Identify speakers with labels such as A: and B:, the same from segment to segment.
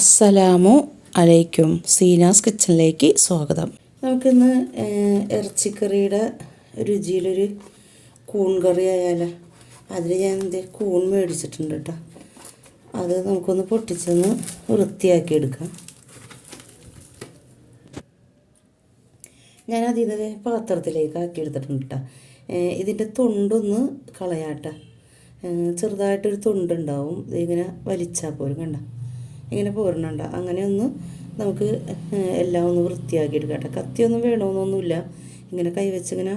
A: അസ്സലാമു അലൈക്കും. സീനാസ് കിച്ചണിലേക്ക് സ്വാഗതം. നമുക്കിന്ന് ഇറച്ചിക്കറിയുടെ രുചിയിലൊരു കൂൺ കറി ആയാലോ. അതിൽ ഞാൻ എന്ത് കൂൺ മേടിച്ചിട്ടുണ്ട് കേട്ടോ അത് നമുക്കൊന്ന് പൊട്ടിച്ചൊന്ന് വൃത്തിയാക്കി എടുക്കാം ഞാൻ അതിൽ നിന്ന് പാത്രത്തിലേക്ക് ആക്കി എടുത്തിട്ടുണ്ട് കേട്ടോ ഇതിന്റെ തൊണ്ടൊന്ന് കളയാട്ട ചെറുതായിട്ടൊരു തൊണ്ടുണ്ടാവും. ഇതിങ്ങനെ വലിച്ചാൽ പോലും കണ്ട. ഇങ്ങനെ പോരണണ്ട അങ്ങനെ ഒന്ന് നമുക്ക് എല്ലാം ഒന്ന് വൃത്തിയാക്കി എടുക്കാം കേട്ടോ. കത്തിയൊന്നും വേണമെന്നൊന്നുമില്ല. ഇങ്ങനെ കൈവച്ച് ഇങ്ങനെ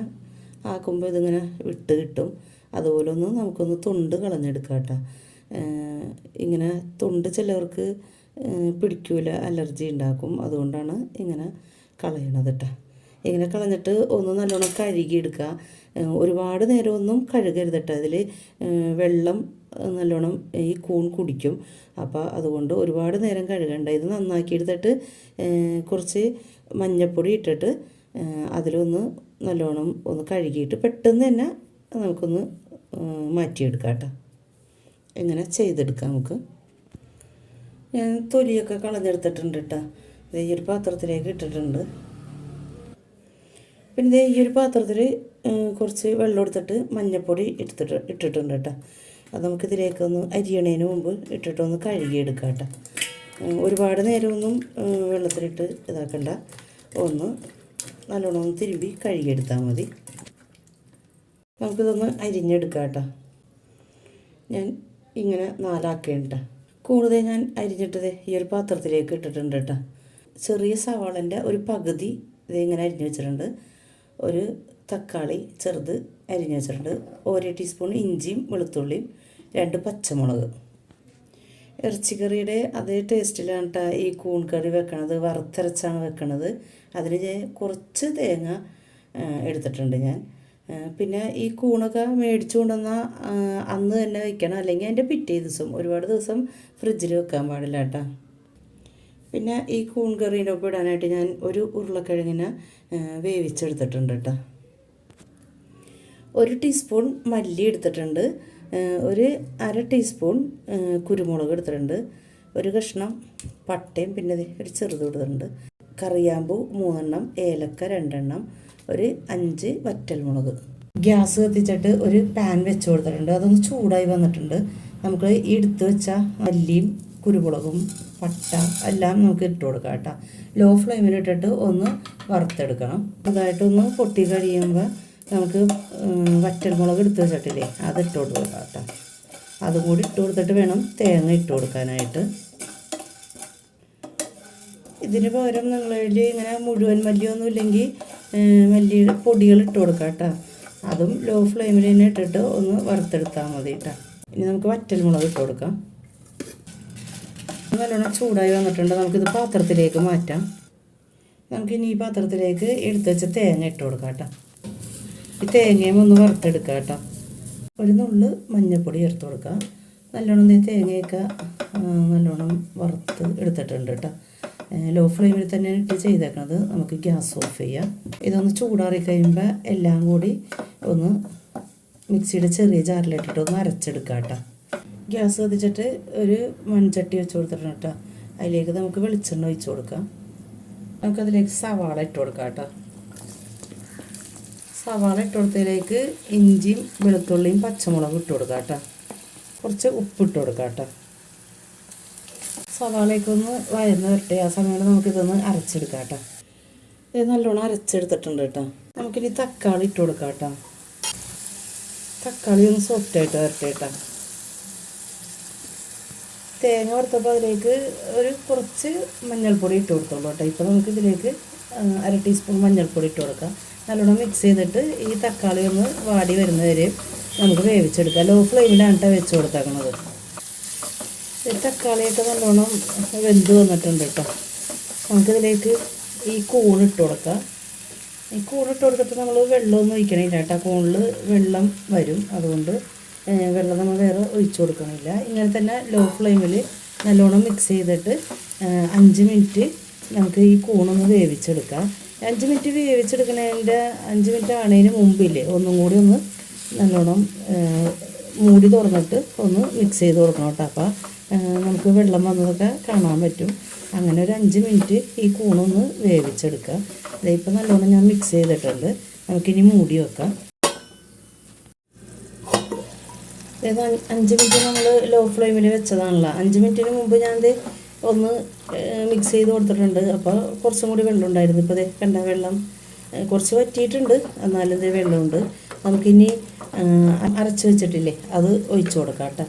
A: ആക്കുമ്പോൾ ഇതിങ്ങനെ വിട്ട് കിട്ടും. അതുപോലെ ഒന്ന് നമുക്കൊന്ന് തൊണ്ട് കളഞ്ഞെടുക്കാം കേട്ടോ. ഇങ്ങനെ തൊണ്ട് ചിലവർക്ക് പിടിക്കൂല അലർജി ഉണ്ടാക്കും. അതുകൊണ്ടാണ് ഇങ്ങനെ കളയണത് കേട്ടോ. ഇങ്ങനെ കളഞ്ഞിട്ട് ഒന്ന് നല്ലോണം കഴുകിയെടുക്കുക ഒരുപാട് നേരമൊന്നും കഴുകരുത് കേട്ടോ. അതിൽ വെള്ളം നല്ലോണം ഈ കൂൺ കുടിക്കും. അപ്പോൾ അതുകൊണ്ട് ഒരുപാട് നേരം കഴുകണ്ട. ഇത് നന്നാക്കി എടുത്തിട്ട് കുറച്ച് മഞ്ഞൾപ്പൊടി ഇട്ടിട്ട് അതിലൊന്ന് നല്ലോണം ഒന്ന് കഴുകിയിട്ട് പെട്ടെന്ന് തന്നെ നമുക്കൊന്ന് മാറ്റിയെടുക്കാം കേട്ടോ ഇങ്ങനെ ചെയ്തെടുക്കാം നമുക്ക്? ഞാൻ തൊലിയൊക്കെ കളഞ്ഞെടുത്തിട്ടുണ്ട് കേട്ടോ ഈ ഒരു പാത്രത്തിലേക്ക് ഇട്ടിട്ടുണ്ട്. പിന്നെ ഈ ഒരു പാത്രത്തിൽ കുറച്ച് വെള്ളം എടുത്തിട്ട് മഞ്ഞൾപ്പൊടി എടുത്തിട്ട് ഇട്ടിട്ടുണ്ട് കേട്ടോ അത് നമുക്കിതിലേക്കൊന്ന് അരിയണേന് മുമ്പ് ഇട്ടിട്ടൊന്ന് കഴുകിയെടുക്കാം കേട്ടോ. ഒരുപാട് നേരമൊന്നും വെള്ളത്തിലിട്ട് ഇതാക്കണ്ട. ഒന്ന് നല്ലോണം ഒന്ന് തിരുമ്പി കഴുകിയെടുത്താൽ മതി. നമുക്കിതൊന്ന് അരിഞ്ഞെടുക്കാം കേട്ടോ. ഞാൻ ഇങ്ങനെ നാലാക്കേണ്ട കൂടുതൽ ഞാൻ അരിഞ്ഞിട്ടത് ഈ ഒരു പാത്രത്തിലേക്ക് ഇട്ടിട്ടുണ്ട് കേട്ടോ ചെറിയ സവാളന്റെ ഒരു പകുതി ഇതിങ്ങനെ അരിഞ്ഞു വെച്ചിട്ടുണ്ട്. ഒരു തക്കാളി ചെറുത് അരിഞ്ഞു വെച്ചിട്ടുണ്ട്. ഒരു ടീസ്പൂൺ ഇഞ്ചിയും വെളുത്തുള്ളിയും രണ്ട് പച്ചമുളക്. ഇറച്ചിക്കറിയുടെ അതേ ടേസ്റ്റിലാണ് കേട്ടോ ഈ കൂൺ കറി വെക്കണത് വറുത്തരച്ചാണ് വെക്കണത്. അതിൽ കുറച്ച് തേങ്ങ എടുത്തിട്ടുണ്ട് ഞാൻ. പിന്നെ ഈ കൂണൊക്കെ മേടിച്ചു കൊണ്ടുവന്ന അന്ന് തന്നെ വെക്കണം. അല്ലെങ്കിൽ അതിന്റെ പിറ്റേ ദിവസം ഒരുപാട് ദിവസം ഫ്രിഡ്ജിൽ വെക്കാൻ പാടില്ല കേട്ടോ പിന്നെ ഈ കൂൺ കറീന്റെ ഒപ്പം ഇടാനായിട്ട് ഞാൻ ഒരു ഉരുളക്കിഴങ്ങിനെ വേവിച്ചെടുത്തിട്ടുണ്ട് കേട്ടോ ഒരു ടീസ്പൂൺ മല്ലി എടുത്തിട്ടുണ്ട്. ഒരു അര ടീസ്പൂൺ കുരുമുളക് എടുത്തിട്ടുണ്ട്. ഒരു കഷ്ണം പട്ടയും പിന്നെ ഒരു ചെറുത് എടുത്തിട്ടുണ്ട് കറിയാമ്പൂ മൂന്നെണ്ണം ഏലക്ക രണ്ടെണ്ണം ഒരു അഞ്ച് വറ്റൽമുളക്. ഗ്യാസ് കത്തിച്ചിട്ട് ഒരു പാൻ വെച്ച് കൊടുത്തിട്ടുണ്ട്. അതൊന്ന് ചൂടായി വന്നിട്ടുണ്ട്. നമുക്ക് എടുത്ത് വെച്ച മല്ലിയും കുരുമുളകും പട്ട എല്ലാം നമുക്ക് ഇട്ട് കൊടുക്കാം കേട്ടോ. ലോ ഫ്ലെയിമിൽ ഇട്ടിട്ട് ഒന്ന് വറുത്തെടുക്കണം. അതായിട്ടൊന്ന് പൊട്ടി കഴിയുമ്പോൾ നമുക്ക് വറ്റൽമുളക് എടുത്ത് വെച്ചിട്ടില്ലേ അത് ഇട്ട് കൊടുക്കുക കേട്ടോ. അതുകൂടി ഇട്ട് കൊടുത്തിട്ട് വേണം തേങ്ങ ഇട്ട് കൊടുക്കാനായിട്ട്. ഇതിന് പകരം നിങ്ങളിൽ ഇങ്ങനെ മുഴുവൻ മല്ലിയൊന്നും ഇല്ലെങ്കിൽ മല്ലി പൊടികൾ ഇട്ട് കൊടുക്കാം കേട്ടോ. അതും ലോ ഫ്ലെയിമിൽ തന്നെ ഇട്ടിട്ട് ഒന്ന് വറുത്തെടുത്താൽ മതി കേട്ടോ. ഇനി നമുക്ക് വറ്റൽമുളക് ഇട്ട് കൊടുക്കാം. നല്ലോണം ചൂടായി വന്നിട്ടുണ്ട്. നമുക്കിത് പാത്രത്തിലേക്ക് മാറ്റാം. നമുക്കിനി ഈ പാത്രത്തിലേക്ക് എടുത്ത് വെച്ച തേങ്ങ ഇട്ട് കൊടുക്കാം കേട്ടോ. ഈ തേങ്ങയും ഒന്ന് വറുത്തെടുക്കുക കേട്ടോ. ഒരു നുള്ള് മഞ്ഞൾപ്പൊടി ചേർത്ത് കൊടുക്കുക. നല്ലോണം ഈ തേങ്ങയൊക്കെ നല്ലോണം വറുത്ത് എടുത്തിട്ടുണ്ട് കേട്ടോ. ലോ ഫ്ലെയിമിൽ തന്നെ ഇട്ട് ചെയ്തേക്കണത് നമുക്ക് ഗ്യാസ് ഓഫ് ചെയ്യാം. ഇതൊന്ന് ചൂടാറി കഴിയുമ്പോൾ എല്ലാം കൂടി ഒന്ന് മിക്സിയുടെ ചെറിയ ജാറിലിട്ടിട്ട് ഒന്ന് അരച്ചെടുക്കുക കേട്ടോ. ഗ്യാസ് കത്തിച്ചിട്ട് ഒരു മൺചട്ടി വെച്ച് കൊടുത്തിട്ടുണ്ട് കേട്ടോ. അതിലേക്ക് നമുക്ക് വെളിച്ചെണ്ണ ഒഴിച്ച് കൊടുക്കാം. നമുക്കതിലേക്ക് സവാള ഇട്ട് കൊടുക്കാം കേട്ടോ. സവാള ഇട്ട് കൊടുത്തതിലേക്ക് ഇഞ്ചിയും വെളുത്തുള്ളിയും പച്ചമുളകും ഇട്ട് കൊടുക്കാം കേട്ടോ. കുറച്ച് ഉപ്പ് ഇട്ട് കൊടുക്കാം കേട്ടോ. സവാളയൊക്കെ ഒന്ന് വയന്ന് വരട്ടെ. ആ സമയത്ത് നമുക്കിതൊന്ന് അരച്ചെടുക്കാം കേട്ടോ. ഇത് നല്ലോണം അരച്ചെടുത്തിട്ടുണ്ട് കേട്ടോ. നമുക്കിനി തക്കാളി ഇട്ട് കൊടുക്കാം കേട്ടോ. തക്കാളി ഒന്ന് സോഫ്റ്റായിട്ട് വരട്ടെ കേട്ടോ. തേങ്ങ വറുത്തപ്പോൾ അതിലേക്ക് ഒരു കുറച്ച് മഞ്ഞൾപ്പൊടി ഇട്ട് കൊടുത്തോളൂ കേട്ടോ. ഇപ്പോൾ നമുക്ക് ഇതിലേക്ക് അര ടീസ്പൂൺ മഞ്ഞൾപ്പൊടി ഇട്ട് കൊടുക്കാം. നല്ലോണം മിക്സ് ചെയ്തിട്ട് ഈ തക്കാളി ഒന്ന് വാടി വരുന്നവരെ നമുക്ക് വേവിച്ചെടുക്കാം. ലോ ഫ്ലെയിമിലാണ് കേട്ടോ വെച്ച് കൊടുത്തേക്കണത്. ഈ തക്കാളിയൊക്കെ നല്ലോണം വെന്ത് വന്നിട്ടുണ്ട് കേട്ടോ നമുക്കിതിലേക്ക് ഈ കൂണിട്ട് കൊടുക്കാം. ഈ കൂണിട്ട് കൊടുത്തിട്ട് നമ്മൾ വെള്ളമൊന്നും ഒഴിക്കണില്ല കേട്ടോ കൂണിൽ വെള്ളം വരും. അതുകൊണ്ട് വെള്ളം നമ്മൾ വേറെ ഒഴിച്ചു കൊടുക്കണില്ല. ഇങ്ങനെ തന്നെ ലോ ഫ്ലെയിമിൽ നല്ലോണം മിക്സ് ചെയ്തിട്ട് അഞ്ച് മിനിറ്റ് നമുക്ക് ഈ കൂണൊന്ന് വേവിച്ചെടുക്കാം. അഞ്ച് മിനിറ്റ് വേവിച്ചെടുക്കുന്നതിന്റെ അഞ്ച് മിനിറ്റ് ആണതിന് മുമ്പില്ലേ ഒന്നും കൂടി ഒന്ന് നല്ലോണം മൂടി തുറന്നിട്ട് ഒന്ന് മിക്സ് ചെയ്ത് കൊടുക്കണം കേട്ടോ. അപ്പോൾ നമുക്ക് വെള്ളം വന്നതൊക്കെ കാണാൻ പറ്റും. അങ്ങനെ ഒരു അഞ്ച് മിനിറ്റ് ഈ കൂണൊന്ന് വേവിച്ചെടുക്കുക ഇതിപ്പോൾ നല്ലോണം ഞാൻ മിക്സ് ചെയ്തിട്ടുണ്ട്. നമുക്കിനി മൂടി വെക്കാം. അതായത് അഞ്ച് മിനിറ്റ് നമ്മൾ ലോ ഫ്ലെയിമിൽ വെച്ചതാണല്ലോ. അഞ്ച് മിനിറ്റിന് മുമ്പ് ഞാനത് ഒന്ന് മിക്സ് ചെയ്ത് കൊടുത്തിട്ടുണ്ട്. അപ്പോൾ കുറച്ചും കൂടി വെള്ളം ഉണ്ടായിരുന്നു ഇപ്പോൾ ഇതേ കണ്ട വെള്ളം കുറച്ച് വറ്റിയിട്ടുണ്ട്. എന്നാലും ഇതേ വെള്ളമുണ്ട്. നമുക്കിനി അരച്ച് വെച്ചിട്ടില്ലേ അത് ഒഴിച്ചു കൊടുക്കാം കേട്ടോ.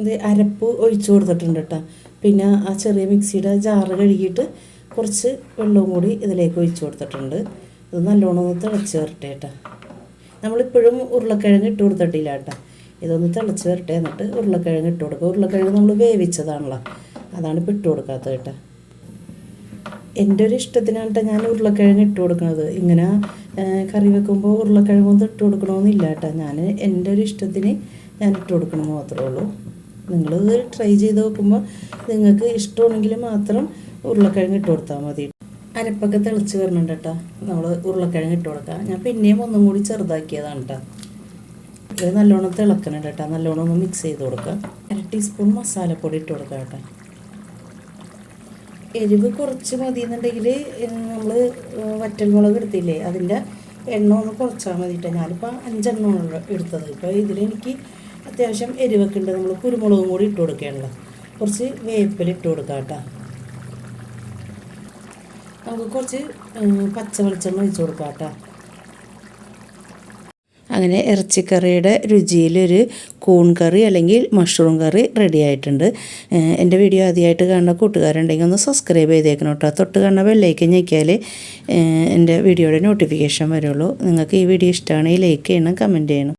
A: ഇത് അരപ്പ് ഒഴിച്ചു കൊടുത്തിട്ടുണ്ട് കേട്ടോ. പിന്നെ ആ ചെറിയ മിക്സിയുടെ ജാറ് കഴുകിയിട്ട് കുറച്ച് വെള്ളവും കൂടി ഇതിലേക്ക് ഒഴിച്ചു കൊടുത്തിട്ടുണ്ട്. ഇത് നല്ലോണം തിളച്ച് വരട്ടെ കേട്ടോ. നമ്മളിപ്പോഴും ഉരുളക്കിഴങ്ങ് ഇട്ട് കൊടുത്തിട്ടില്ല കേട്ടോ. ഇതൊന്ന് തിളച്ച് വരട്ടെ എന്നിട്ട് ഉരുളക്കിഴങ്ങ് ഇട്ട് കൊടുക്കുക. ഉരുളക്കിഴങ്ങ് നമ്മൾ വേവിച്ചതാണല്ലോ. അതാണ് ഇപ്പോൾ ഇട്ട് കൊടുക്കാത്തത് കേട്ടോ. എന്റെ ഒരു ഇഷ്ടത്തിനാണ് ഞാൻ ഉരുളക്കിഴങ്ങ് ഇട്ട് കൊടുക്കുന്നത് ഇങ്ങനെ കറി വെക്കുമ്പോൾ ഉരുളക്കിഴങ്ങൊന്നും ഇട്ട് കൊടുക്കണമെന്നില്ല കേട്ടോ ഞാൻ എന്റെ ഒരു ഇഷ്ടത്തിന് ഞാൻ ഇട്ട് കൊടുക്കണം മാത്രമേ ഉള്ളൂ. നിങ്ങൾ ട്രൈ ചെയ്ത് നോക്കുമ്പോൾ നിങ്ങൾക്ക് ഇഷ്ടമാണെങ്കിൽ മാത്രം ഉരുളക്കിഴങ്ങ് ഇട്ട് കൊടുത്താൽ മതി. അരപ്പൊക്കെ തിളച്ച് വരുന്നുണ്ട് കേട്ടോ നമ്മൾ ഉരുളക്കിഴങ്ങ് ഇട്ട് കൊടുക്കാം ഞാൻ പിന്നെയും ഒന്നും കൂടി ചെറുതാക്കിയതാണ് കേട്ടോ ഇത് നല്ലോണം തിളക്കണം കേട്ടോ. നല്ലോണം ഒന്ന് മിക്സ് ചെയ്ത് കൊടുക്കുക. അര ടീസ്പൂൺ മസാലപ്പൊടി ഇട്ട് കൊടുക്കുക കേട്ടോ. എരിവ് കുറച്ച് മതി എന്നുണ്ടെങ്കിൽ നമ്മൾ വറ്റൽമുളക് എടുത്തില്ലേ അതിന്റെ എണ്ണ ഒന്ന് കുറച്ചാൽ മതി കേട്ടോ. ഞാനിപ്പോൾ അഞ്ചെണ്ണമാണ് എടുത്തത്. ഇപ്പോൾ ഇതിലെനിക്ക് അത്യാവശ്യം എരിവൊക്കെ ഉണ്ട്. നമ്മൾ കുരുമുളകും കൂടി ഇട്ട് കൊടുക്കുകയാണല്ലോ. കുറച്ച് വേപ്പില ഇട്ട് കേട്ടോ. നമുക്ക് കുറച്ച് പച്ച വെളിച്ചെണ്ണ ഒഴിച്ച് കൊടുക്കാം കേട്ടോ. അങ്ങനെ ഇറച്ചിക്കറിയുടെ രുചിയിലൊരു കൂൺ കറി അല്ലെങ്കിൽ മഷ്റൂം കറി റെഡി ആയിട്ടുണ്ട്. എന്റെ വീഡിയോ ആദ്യമായിട്ട് കാണുന്ന കൂട്ടുകാരുണ്ടെങ്കിൽ ഒന്ന് സബ്സ്ക്രൈബ് ചെയ്തേക്കണം കേട്ടോ. തൊട്ട് കാണുന്ന ബെല്ലേക്ക് ഞെക്കിയാൽ എന്റെ വീഡിയോയുടെ നോട്ടിഫിക്കേഷൻ വരുള്ളൂ. നിങ്ങൾക്ക് ഈ വീഡിയോ ഇഷ്ടമാണെങ്കിൽ ലൈക്ക് ചെയ്യണം കമന്റ് ചെയ്യണം.